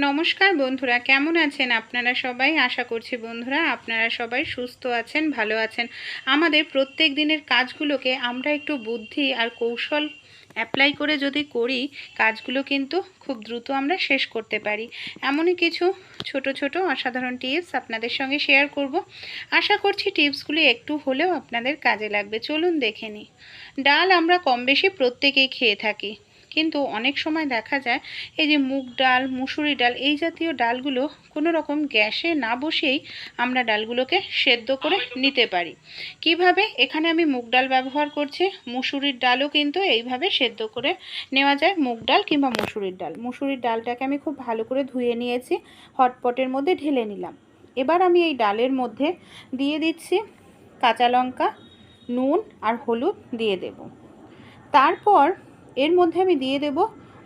নমস্কার বন্ধুরা, কেমন আছেন আপনারা সবাই? আশা করছি বন্ধুরা আপনারা সবাই সুস্থ আছেন, ভালো আছেন। আমাদের প্রত্যেক দিনের কাজগুলোকে আমরা একটু বুদ্ধি আর কৌশল অ্যাপ্লাই করে যদি করি, কাজগুলো কিন্তু খুব দ্রুত আমরা শেষ করতে পারি। এমনই কিছু ছোট ছোট অসাধারণ টিপস আপনাদের সঙ্গে শেয়ার করব। আশা করছি টিপসগুলি একটু হলেও আপনাদের কাজে লাগবে। চলুন দেখে নিই। ডাল আমরা কম বেশি প্রত্যেকেই খেয়ে থাকি। কিন্তু অনেক সময় দেখা যায় এই যে মুগ ডাল, মুসুরি ডাল এই জাতীয় ডালগুলো কোনো রকম গ্যাসে না বসেই আমরা ডালগুলোকে সেদ্ধ করে নিতে পারি। কীভাবে? এখানে আমি মুগ ডাল ব্যবহার করছি, মুসুরির ডালও কিন্তু এইভাবে সেদ্ধ করে নেওয়া যায়, মুগ ডাল কিংবা মুসুরির ডাল। মুসুরির ডালটাকে আমি খুব ভালো করে ধুয়ে নিয়েছি, হটপটের মধ্যে ঢেলে নিলাম। এবার আমি এই ডালের মধ্যে দিয়ে দিচ্ছি কাঁচা লঙ্কা, নুন আর হলুদ দিয়ে দেব। তারপর এর মধ্যে আমি দিয়ে দেব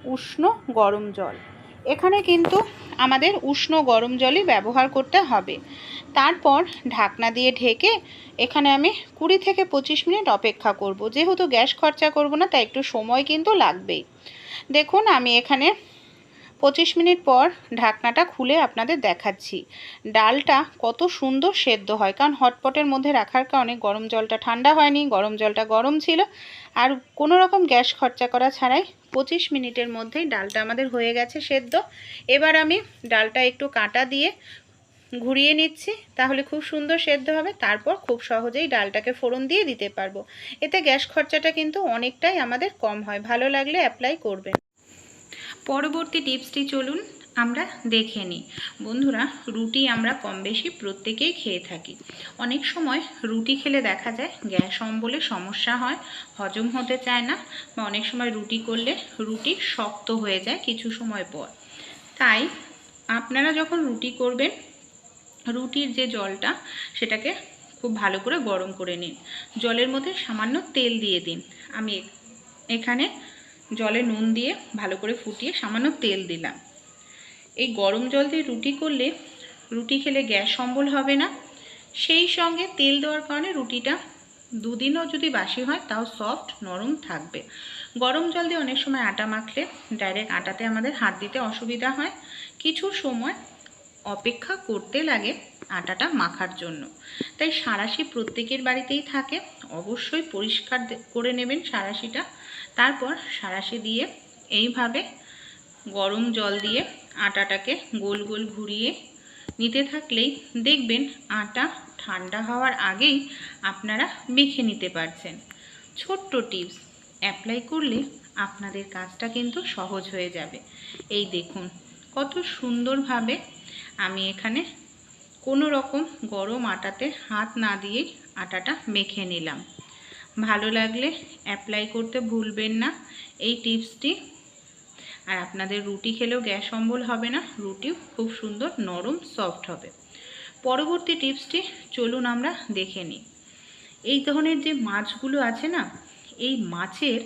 উষ্ণ গরম জল। এখানে কিন্তু আমাদের উষ্ণ গরম জলই ব্যবহার করতে হবে। তারপর ঢাকনা দিয়ে ঢেকে এখানে আমি কুড়ি থেকে পঁচিশ মিনিট অপেক্ষা করব। যেহেতু গ্যাস খরচা করব না, তাই একটু সময় কিন্তু লাগবেই। দেখুন, আমি এখানে পঁচিশ মিনিট পর ঢাকনাটা খুলে আপনাদের দেখাচ্ছি। ডালটা কত সুন্দর সেদ্ধ হয়, কারণ হটপটের মধ্যে রাখার কারণে গরম জলটা ঠান্ডা হয়নি, গরম জলটা গরম ছিল। আর কোনো রকম গ্যাস খরচা করা ছাড়াই পঁচিশ মিনিটের মধ্যেই ডালটা আমাদের হয়ে গেছে সেদ্ধ। এবার আমি ডালটা একটু কাঁটা দিয়ে ঘুরিয়ে নিচ্ছি, তাহলে খুব সুন্দর সেদ্ধ হবে। তারপর খুব সহজেই ডালটাকে ফোড়ন দিয়ে দিতে পারব। এতে গ্যাস খরচাটা কিন্তু অনেকটাই আমাদের কম হয়। ভালো লাগলে অ্যাপ্লাই করবেন। পরবর্তী টিপসটি চলুন আমরা দেখে নিই। বন্ধুরা, রুটি আমরা কম বেশি প্রত্যেকেই খেয়ে থাকি। অনেক সময় রুটি খেলে দেখা যায় গ্যাস অম্বলে সমস্যা হয়, হজম হতে চায় না বা অনেক সময় রুটি করলে রুটি শক্ত হয়ে যায় কিছু সময় পর। তাই আপনারা যখন রুটি করবেন, রুটির যে জলটা, সেটাকে খুব ভালো করে গরম করে নিন। জলের মধ্যে সামান্য তেল দিয়ে দিন। আমি এখানে জলে নুন দিয়ে ভালো করে ফুটিয়ে সামান্য তেল দিলাম। এই গরম জল দিয়ে রুটি করলে রুটি খেলে গ্যাস অম্বল হবে না। সেই সঙ্গে তেল দেওয়ার কারণে রুটিটা দুদিনও যদি বাসি হয়, তাও সফট নরম থাকবে। গরম জল দিয়ে অনেক সময় আটা মাখলে ডাইরেক্ট আটাতে আমাদের হাত দিতে অসুবিধা হয়। কিছু সময় অপেক্ষা করতে লাগে আটাটা মাখার জন্য। তাই সাঁড়াশি প্রত্যেকের বাড়িতেই থাকে। অবশ্যই পরিষ্কার করে নেবেন সাঁড়াশিটা তারপর সাঁড়াশি দিয়ে এইভাবে গরম জল দিয়ে আটাটাকে গোল গোল ঘুরিয়ে নিতে থাকলেই দেখবেন আটা ঠান্ডা হওয়ার আগেই আপনারা মেখে নিতে পারছেন। ছোট্ট টিপস, অ্যাপ্লাই করলে আপনাদের কাজটা কিন্তু সহজ হয়ে যাবে। এই দেখুন, কত সুন্দরভাবে আমি এখানে কোনো রকম গরম আটাতে হাত না দিয়েই আটাটা মেখে নিলাম। ভালো লাগলে অ্যাপ্লাই করতে ভুলবেন না, এই টিপসটি। আর আপনাদের রুটি খেলেও গ্যাস অম্বল হবে না, রুটিও খুব সুন্দর, নরম সফট হবে। পরবর্তী টিপসটি চলুন আমরা দেখে নিই। এই ধরনের যে মাছগুলো আছে না, এই মাছের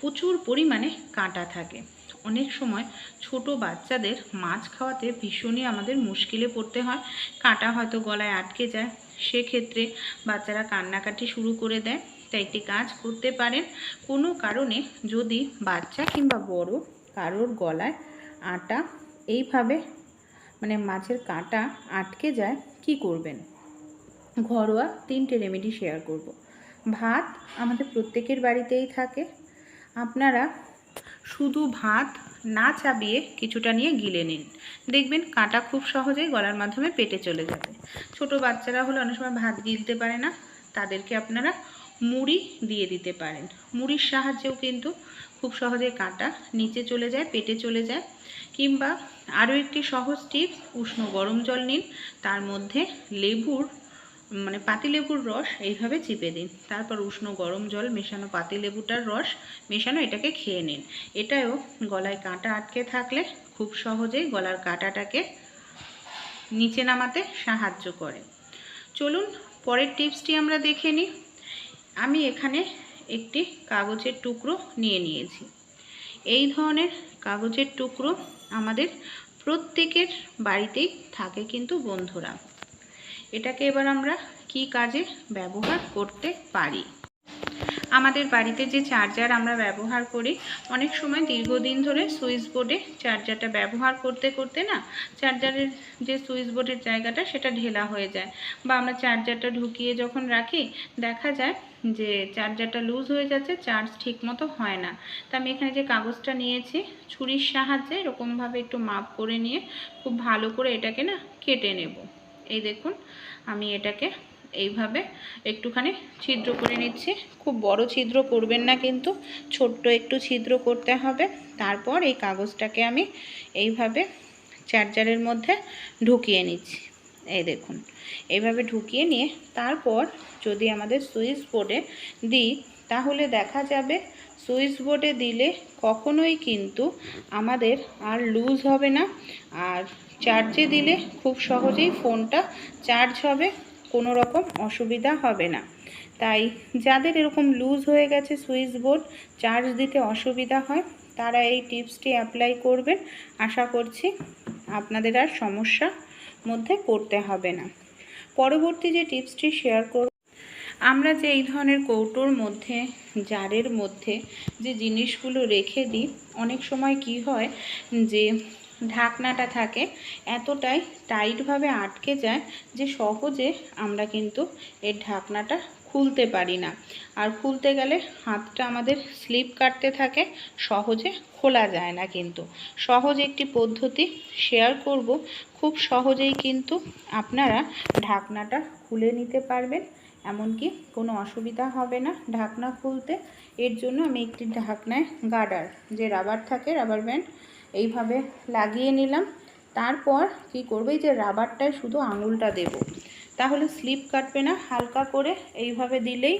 প্রচুর পরিমাণে কাঁটা থাকে। অনেক সময় ছোট বাচ্চাদের মাছ খাওয়াতে ভীষণই আমাদের মুশকিলে পড়তে হয়, কাঁটা হয়তো গলায় আটকে যায়। সেক্ষেত্রে বাচ্চারা কান্নাকাটি শুরু করে দেয়। তাই একটি কাজ করতে পারেন। কোনো কারণে যদি বাচ্চা কিংবা বড় কারোর গলায় আটা এইভাবে মানে মাছের কাঁটা আটকে যায়, কি করবেন? ঘরোয়া তিনটে রেমেডি শেয়ার করব। ভাত আমাদের প্রত্যেকের বাড়িতেই থাকে। আপনারা শুধু ভাত না চাবিয়ে কিছুটা নিয়ে গিলে নিন। দেখবেন কাঁটা খুব সহজেই গলার মাধ্যমে পেটে চলে যাবে। ছোট বাচ্চারা হলে অনেক সময় ভাত গিলতে পারে না। তাদেরকে আপনারা মুড়ি দিয়ে দিতে পারেন। মুড়ির সাহায্যেও কিন্তু খুব সহজে কাঁটা নিচে চলে যায়, পেটে চলে যায়। কিংবা আরও একটি সহজ টিপস, উষ্ণ গরম জল নিন, তার মধ্যে লেবুর মানে পাতিলেবুর রস এইভাবে চিপে দিন। তারপর উষ্ণ গরম জল মেশানো পাতিলেবুটার রস মেশানো এটাকে খেয়ে নিন। এটাও গলায় কাঁটা আটকে থাকলে খুব সহজেই গলার কাঁটাটাকে নিচে নামাতে সাহায্য করে। চলুন, পরের টিপসটি আমরা দেখে নিই। আমি এখানে একটি কাগজের টুকরো নিয়ে নিয়েছি। এই ধরনের কাগজের টুকরো আমাদের প্রত্যেকের বাড়িতেই থাকে কিন্তু বন্ধুরা। এটাকে এবার আমরা কি কাজে ব্যবহার করতে পারি? আমাদের বাড়িতে যে চার্জার আমরা ব্যবহার করি, অনেক সময় দীর্ঘদিন ধরে সুইচ বোর্ডে চার্জারটা ব্যবহার করতে করতে না চার্জারের যে সুইচ বোর্ডের জায়গাটা সেটা ঢেলা হয়ে যায় বা আমরা চার্জারটা ঢুকিয়ে যখন রাখি, দেখা যায় যে চার্জারটা লুজ হয়ে যাচ্ছে চার্জ ঠিক মতো হয় না। তা আমি এখানে যে কাগজটা নিয়েছি, ছুরির সাহায্যে এরকমভাবে একটু মাপ করে নিয়ে খুব ভালো করে এটাকে না কেটে নেব। এই দেখুন, আমি এটাকে এইভাবে একটুখানি ছিদ্র করে নিচ্ছি। খুব বড় ছিদ্র করবেন না কিন্তু, ছোট্ট একটু ছিদ্র করতে হবে। তারপর এই কাগজটাকে আমি এইভাবে চার্জারের মধ্যে ঢুকিয়ে নিচ্ছি। এই দেখুন, এইভাবে ঢুকিয়ে নিয়ে তারপর যদি আমাদের সুইচ বোর্ডে দিই, তাহলে দেখা যাবে সুইচ বোর্ডে দিলে কখনোই কিন্তু আমাদের আর লুজ হবে না। আর চার্জে দিলে খুব সহজেই ফোনটা চার্জ হবে। কোনো রকম অসুবিধা হবে না। তাই যাদের এরকম লুজ হয়ে গেছে সুইচ বোর্ড চার্জ দিতে অসুবিধা হয়, তারা এই টিপসটি অ্যাপ্লাই করবেন। আশা করছি আপনাদের আর সমস্যা মধ্যে পড়তে হবে না। পরবর্তী যে টিপসটি শেয়ার করব, আমরা যে এই ধরনের কৌটোর মধ্যে, জারের মধ্যে যে জিনিসগুলো রেখে দিই, অনেক সময় কি হয় যে ঢাকনাটা থাকে, এতটাই টাইটভাবে আটকে যায় যে সহজে আমরা কিন্তু এর ঢাকনাটা খুলতে পারি না। আর খুলতে গেলে হাতটা আমাদের স্লিপ কাটতে থাকে, সহজে খোলা যায় না কিন্তু। সহজ একটি পদ্ধতি শেয়ার করব, খুব সহজেই কিন্তু আপনারা ঢাকনাটা খুলে নিতে পারবেন, এমনকি কোনো অসুবিধা হবে না ঢাকনা খুলতে। এর জন্য আমি একটি ঢাকনায় গার্ডার, যে রাবার থাকে, রাবার ব্যান্ড এইভাবে লাগিয়ে নিলাম। তারপর কি করবে? যে রাবারটায় শুধু আঙুলটা দেব। তাহলে স্লিপ কাটবে না, হালকা করে এইভাবে দিলেই।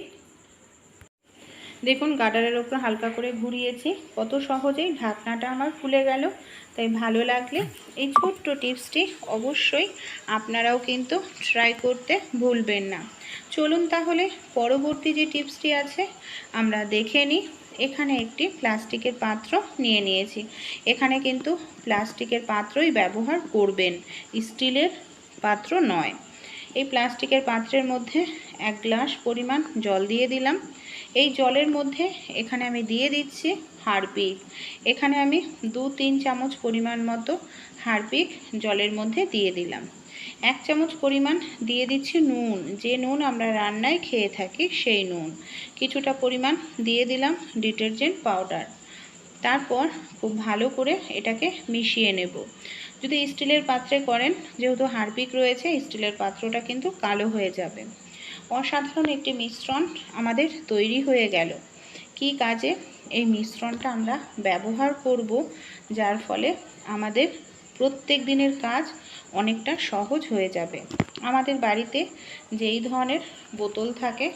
দেখুন গার্ডারের ওপর হালকা করে ঘুরিয়েছি। কত সহজেই ঢাকনাটা আমার খুলে গেল। তাই ভালো লাগলে এই ছোট্ট টিপসটি অবশ্যই আপনারাও কিন্তু ট্রাই করতে ভুলবেন না। চলুন তাহলে পরবর্তী যে টিপসটি আছে, আমরা দেখে নিই। এখানে একটি প্লাস্টিকের পাত্র নিয়ে নিয়েছি। এখানে কিন্তু প্লাস্টিকের পাত্রই ব্যবহার করবেন, স্টিলের পাত্র নয়। এই প্লাস্টিকের পাত্রের মধ্যে এক গ্লাস পরিমাণ জল দিয়ে দিলাম। এই জলের মধ্যে এখানে আমি দিয়ে দিচ্ছি হারপিক। এখানে আমি দু তিন চামচ পরিমাণ মতো হারপিক জলের মধ্যে দিয়ে দিলাম। এক চামচ পরিমাণ দিয়ে দিচ্ছি নুন। যে নুন আমরা রান্নায় খেয়ে থাকি সেই নুন। কিছুটা পরিমাণ দিয়ে দিলাম ডিটারজেন্ট পাউডার। তারপর খুব ভালো করে এটাকে মিশিয়ে নেব। যদি স্টিলের পাত্রে করেন, যেহেতু হারপিক রয়েছে, স্টিলের পাত্রটা কিন্তু কালো হয়ে যাবে। অসাধারণ একটি মিশ্রণ আমাদের তৈরি হয়ে গেল। কি কাজে এই মিশ্রণটা আমরা ব্যবহার করব? যার ফলে আমাদের প্রত্যেক দিনের কাজ অনেকটা সহজ হয়ে যাবে। আমাদের বাড়িতে যেই ধরনের বোতল থাকে,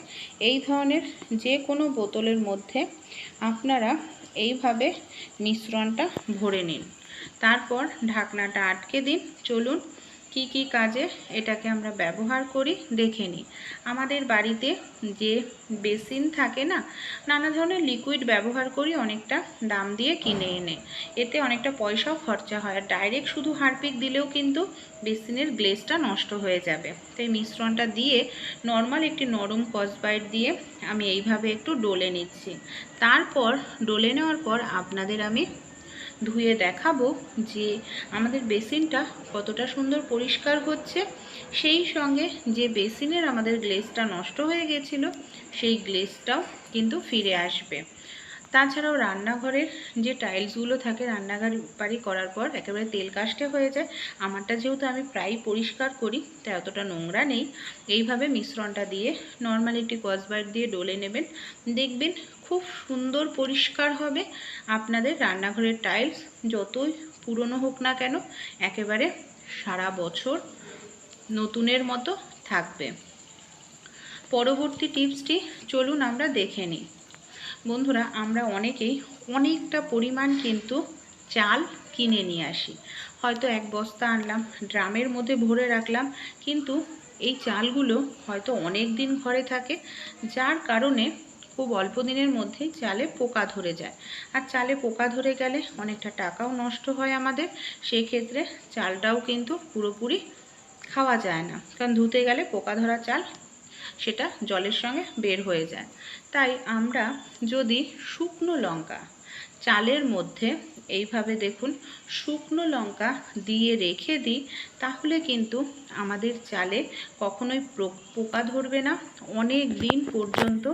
এই ধরনের যে কোনো বোতলের মধ্যে আপনারা এইভাবে মিশ্রণটা ভরে নিন। তারপর ঢাকনাটা আটকে দিন। চলুন কি কি কাজে এটাকে আমরা ব্যবহার করি দেখে নিই। আমাদের বাড়িতে যে বেসিন থাকে না, নানা ধরনের লিকুইড ব্যবহার করি অনেকটা দাম দিয়ে কিনে এনে। এতে অনেকটা পয়সাও খরচা হয় আর ডাইরেক্ট শুধু হারপিক দিলেও কিন্তু বেসিনের গ্লেসটা নষ্ট হয়ে যাবে। তাই মিশ্রণটা দিয়ে নর্মাল একটি নরম কসবাইট দিয়ে আমি এইভাবে একটু ডলে নিচ্ছি। তারপর, ডলে নেওয়ার পর আপনাদের আমি ধুয়ে দেখাবো যে আমাদের বেসিনটা কতটা সুন্দর পরিষ্কার হচ্ছে। সেই সঙ্গে যে বেসিনের আমাদের গ্লেসটা নষ্ট হয়ে গেছিল, সেই গ্লেসটাও কিন্তু ফিরে আসবে। তাছাড়াও রান্নাঘরের যে টাইলসগুলো থাকে, রান্নাঘর বাড়ি করার পর একেবারে তেল কাস্টে হয়ে যায়। আমারটা যেহেতু আমি প্রায় পরিষ্কার করি, তাই অতটা নোংরা নেই। এইভাবে মিশ্রণটা দিয়ে নর্মাল একটি কসবাইট দিয়ে ডলে নেবেন। দেখবেন খুব সুন্দর পরিষ্কার হবে। আপনাদের রান্নাঘরের টাইলস যতই পুরনো হোক না কেন, একেবারে সারা বছর নতুনের মতো থাকবে। পরবর্তী টিপসটি চলুন আমরা দেখে নিই। বন্ধুরা, আমরা অনেকেই অনেকটা পরিমাণ কিন্তু চাল কিনে নিয়ে আসি। হয়তো এক বস্তা আনলাম, ড্রামের মধ্যে ভরে রাখলাম, কিন্তু এই চালগুলো হয়তো অনেক দিন ঘরে থাকে, যার কারণে খুব অল্প দিনের মধ্যেই চালে পোকা ধরে যায়। আর চালে পোকা ধরে গেলে অনেকটা টাকাও নষ্ট হয় আমাদের। সেই ক্ষেত্রে চালটাও কিন্তু পুরোপুরি খাওয়া যায় না। কারণ ধুতে গেলে পোকা ধরা চাল সেটা জলের সঙ্গে বের হয়ে যায়। তাই আমরা যদি শুকনো লঙ্কা চালের মধ্যে এইভাবে দেখুন শুকনো লঙ্কা দিয়ে রেখে দিই, তাহলে কিন্তু আমাদের চালে কখনোই পোকা ধরবে না। অনেক দিন পর্যন্ত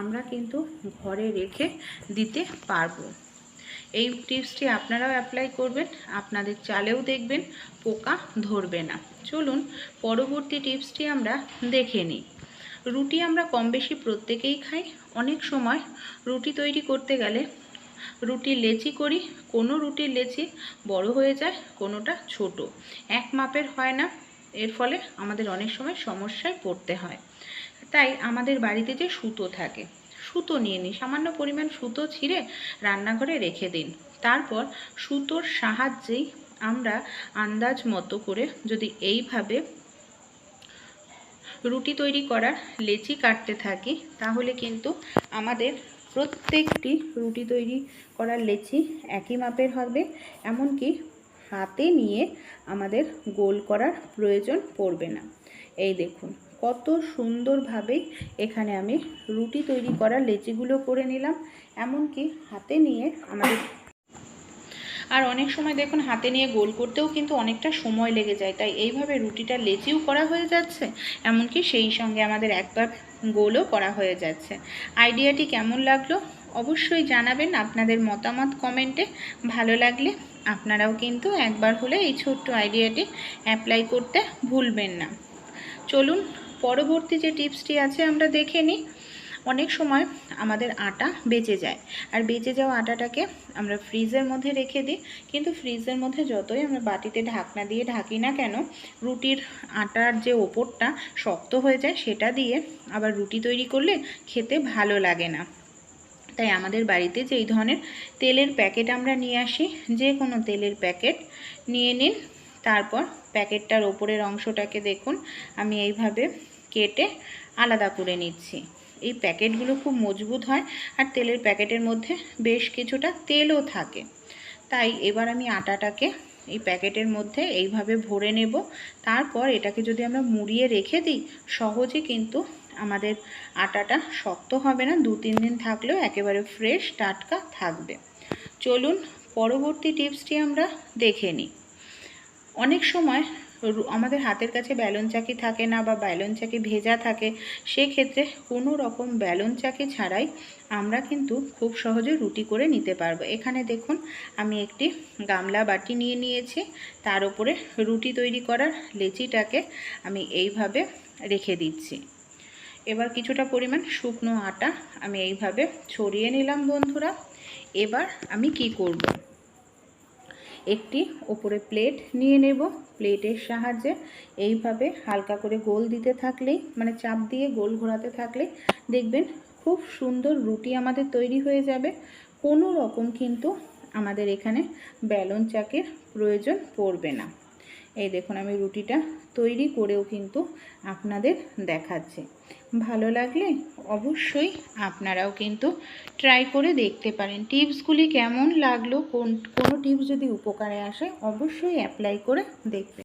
আমরা কিন্তু ঘরে রেখে দিতে পারব। এই টিপসটি আপনারাও অ্যাপ্লাই করবেন, আপনাদের চালেও দেখবেন, পোকা ধরবে না। চলুন পরবর্তী টিপসটি আমরা দেখে নিই। রুটি আমরা কম বেশি প্রত্যেকেই খাই। অনেক সময় রুটি তৈরি করতে গেলে রুটি লেচি করি, কোনো রুটির লেচি বড় হয়ে যায়, কোনোটা ছোট। এক মাপের হয় না। এর ফলে আমাদের অনেক সময় সমস্যায় পড়তে হয়। তাই আমাদের বাড়িতে যে সুতো থাকে, সুতো নিয়ে নিই, সামান্য পরিমাণ সুতো ছিঁড়ে রান্নাঘরে রেখে দিন। তারপর সুতোর সাহায্যেই আমরা আন্দাজ মতো করে যদি এইভাবে রুটি তৈরি করার লেচি কাটতে থাকি, তাহলে কিন্তু আমাদের প্রত্যেকটি রুটি তৈরি করার লেচি একই মাপের হবে। এমনকি হাতে নিয়ে আমাদের গোল করার প্রয়োজন পড়বে না। এই দেখুন, কত সুন্দরভাবে এখানে আমি রুটি তৈরি করার লেচিগুলো করে নিলাম, এমনকি হাতে নিয়ে আমাদের আর অনেক সময় দেখুন, হাতে নিয়ে গোল করতেও কিন্তু অনেকটা সময় লেগে যায়, তাই এইভাবে রুটিটা লেচিও করা হয়ে যাচ্ছে, এমনকি সেই সঙ্গে আমাদের একবার গোলও করা হয়ে যাচ্ছে। আইডিয়াটি কেমন লাগল? অবশ্যই জানাবেন আপনাদের মতামত কমেন্টে। ভালো লাগলে আপনারাও কিন্তু একবার হলে এই ছোট্ট আইডিয়াটি অ্যাপ্লাই করতে ভুলবেন না। চলুন, পরবর্তী যে টিপসটি আছে আমরা দেখে নিই। অনেক সময় আমাদের আটা বেঁচে যায়। আর বেঁচে যাওয়া আটাটাকে আমরা ফ্রিজের মধ্যে রেখে দিই। কিন্তু ফ্রিজের মধ্যে যতই আমরা বাটিতে ঢাকনা দিয়ে ঢাকি না কেন, রুটির আটার যে ওপরটা শক্ত হয়ে যায়, সেটা দিয়ে আবার রুটি তৈরি করলে খেতে ভালো লাগে না। তাই আমাদের বাড়িতে যে এই ধরনের তেলের প্যাকেট আমরা নিয়ে আসি, যে কোনো তেলের প্যাকেট নিয়ে নিন। তারপর প্যাকেটটার ওপরের অংশটাকে দেখুন, আমি এইভাবে কেটে আলাদা করে নিচ্ছি। এই প্যাকেটগুলো খুব মজবুত হয় আর তেলের প্যাকেটের মধ্যে বেশ কিছুটা তেলও থাকে। তাই এবার আমি আটাটাকে এই প্যাকেটের মধ্যে এইভাবে ভরে নেব। তারপর এটাকে যদি আমরা মুড়িয়ে রেখে দিই, সহজে কিন্তু আমাদের আটাটা শক্ত হবে না। দু, তিন দিন থাকলেও একেবারে ফ্রেশ টাটকা থাকবে। চলুন, পরবর্তী টিপসটি আমরা দেখে নিই। অনেক সময় আমাদের হাতের কাছে ব্যালন চাকি থাকে না বা ব্যালন চাকি ভেজা থাকে, সেক্ষেত্রে কোনো রকম ব্যালন চাকি ছাড়াই আমরা কিন্তু খুব সহজে রুটি করে নিতে পারব। এখানে দেখুন, আমি একটি গামলা বাটি নিয়ে নিয়েছি, তার উপরে রুটি তৈরি করার লেচিটাকে আমি এইভাবে রেখে দিচ্ছি। এবার কিছুটা পরিমাণ শুকনো আটা আমি এইভাবে ছড়িয়ে নিলাম বন্ধুরা। এবার আমি কি করব? একটি ওপরে প্লেট নিয়ে নেব। প্লেটের সাহায্যে এইভাবে হালকা করে গোল দিতে থাকলেই মানে চাপ দিয়ে গোল ঘোরাতে থাকলে দেখবেন খুব সুন্দর রুটি আমাদের তৈরি হয়ে যাবে। কোনো রকম কিন্তু আমাদের এখানে ব্যালন চাকের প্রয়োজন পড়বে না। এই দেখুন, আমি রুটিটা তৈরি করেও কিন্তু আপনাদের দেখাচ্ছি। ভালো লাগলে অবশ্যই আপনারাও কিন্তু ট্রাই করে দেখতে পারেন। টিপসগুলি কেমন লাগল? কোন, কোনো টিপস যদি উপকারে আসে, অবশ্যই অ্যাপ্লাই করে দেখবেন।